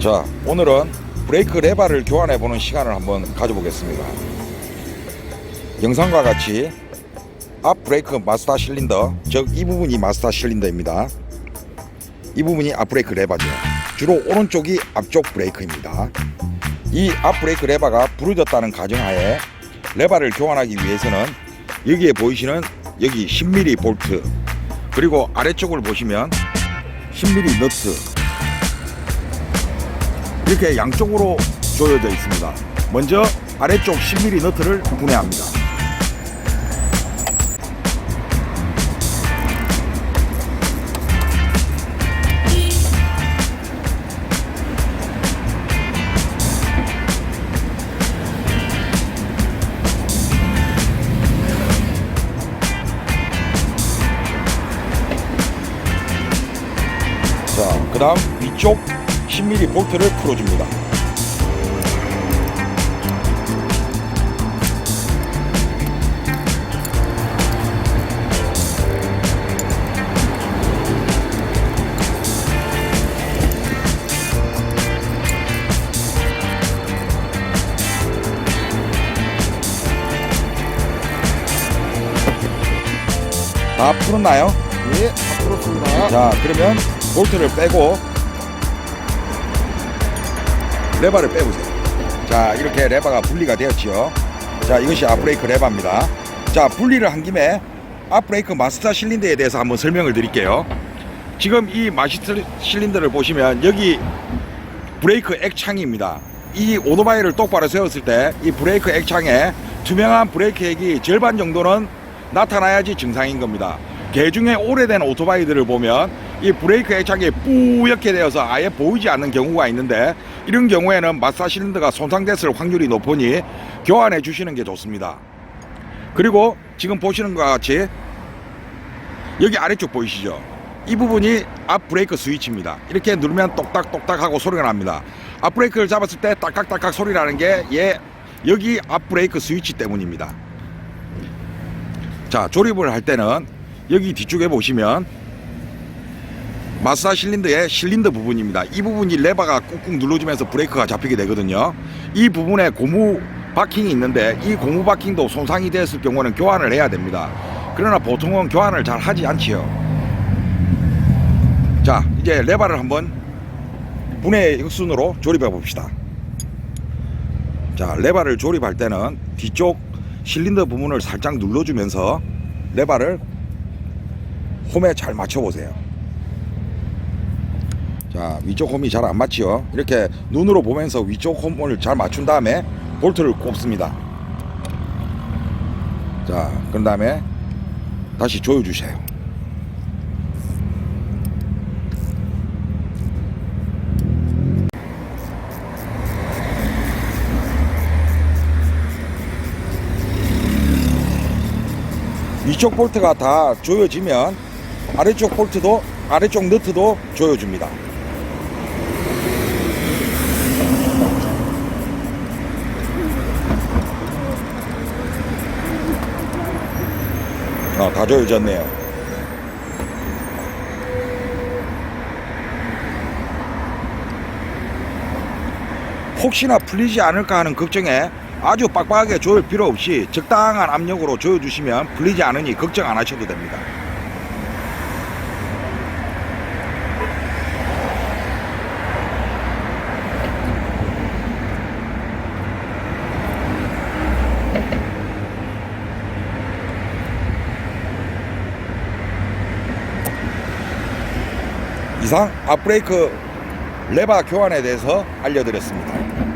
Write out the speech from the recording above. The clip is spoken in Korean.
자, 오늘은 브레이크 레바를 교환해 보는 시간을 한번 가져보겠습니다. 영상과 같이 앞 브레이크 마스터 실린더, 즉 이 부분이 마스터 실린더입니다. 이 부분이 앞 브레이크 레바죠. 주로 오른쪽이 앞쪽 브레이크입니다. 이 앞 브레이크 레바가 부러졌다는 가정하에 레바를 교환하기 위해서는 여기에 보이시는 여기 10mm 볼트 그리고 아래쪽을 보시면 10mm 너트 이렇게 양쪽으로 조여져 있습니다. 먼저 아래쪽 10mm 너트를 분해합니다. 자, 그 다음 위쪽 10mm 볼트를 풀어줍니다. 다 풀었나요? 예, 다 풀었습니다. 자 그러면 볼트를 빼고 레바를 빼보세요. 자 이렇게 레바가 분리가 되었지요. 자 이것이 앞브레이크 레바입니다. 자 분리를 한 김에 앞브레이크 마스터 실린더에 대해서 한번 설명을 드릴게요. 지금 이 마스터 실린더를 보시면 여기 브레이크 액창입니다. 이 오토바이를 똑바로 세웠을 때 이 브레이크 액창에 투명한 브레이크 액이 절반 정도는 나타나야지 정상인 겁니다. 개 중에 오래된 오토바이들을 보면 이 브레이크 액창이 뿌옇게 되어서 아예 보이지 않는 경우가 있는데 이런 경우에는 마사 실린더가 손상됐을 확률이 높으니 교환해 주시는 게 좋습니다. 그리고 지금 보시는 것과 같이 여기 아래쪽 보이시죠? 이 부분이 앞 브레이크 스위치입니다. 이렇게 누르면 똑딱똑딱 하고 소리가 납니다. 앞 브레이크를 잡았을 때 딱딱딱딱 소리 나는 게 얘 여기 앞 브레이크 스위치 때문입니다. 자, 조립을 할 때는 여기 뒤쪽에 보시면 마사 실린더의 실린더 부분입니다. 이 부분이 레바가 꾹꾹 눌러주면서 브레이크가 잡히게 되거든요. 이 부분에 고무 바킹이 있는데 이 고무 바킹도 손상이 됐을 경우는 교환을 해야 됩니다. 그러나 보통은 교환을 잘 하지 않지요. 자, 이제 레바를 한번 분해 역순으로 조립해 봅시다. 자, 레바를 조립할 때는 뒤쪽 실린더 부분을 살짝 눌러주면서 레바를 홈에 잘 맞춰보세요. 자, 위쪽 홈이 잘 안 맞지요? 이렇게 눈으로 보면서 위쪽 홈을 잘 맞춘 다음에 볼트를 꼽습니다. 자, 그런 다음에 다시 조여주세요. 위쪽 볼트가 다 조여지면 아래쪽 볼트도 아래쪽 너트도 조여줍니다. 어, 다 조여졌네요. 혹시나 풀리지 않을까 하는 걱정에 아주 빡빡하게 조일 필요 없이 적당한 압력으로 조여주시면 풀리지 않으니 걱정 안 하셔도 됩니다. 이상 앞브레이크 레바 교환에 대해서 알려드렸습니다.